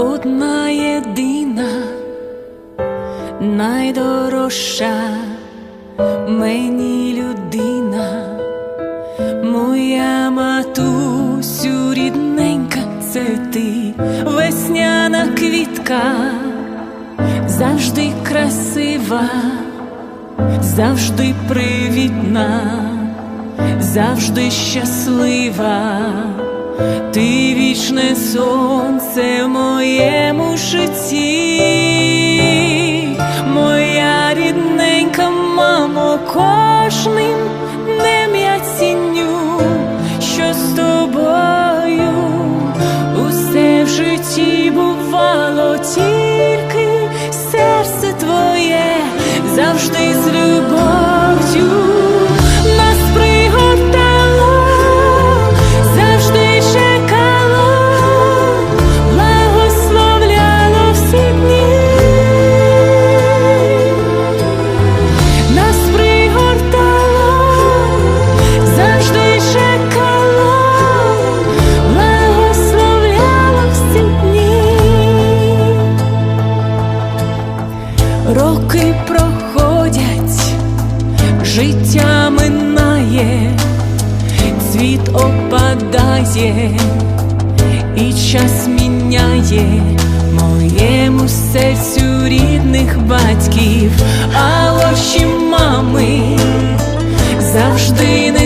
одна єдина, найдорожча мені людина, моя матусю рідненька, це ти весняна квітка, завжди красива, завжди привітна, завжди щаслива. Ти вічне сонце в моєму житті, моя рідненька мамо, кожним днем я ціню, що з тобою усе в житті бувало, тільки серце твоє завжди з любов'ю життя минає, цвіт опадає, і час міняє моєму серцю рідних батьків, а очі мами завжди незмінні,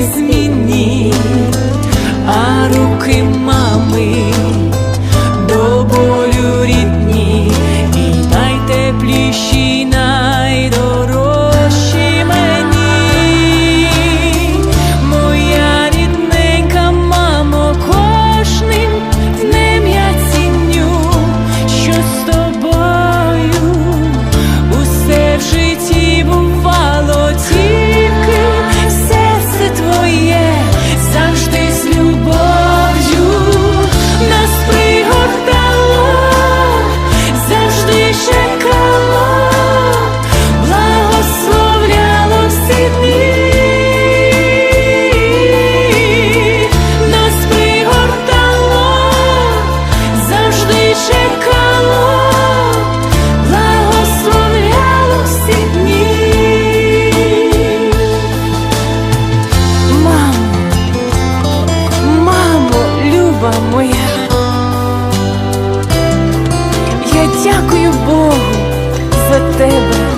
дякую Богу за тебе.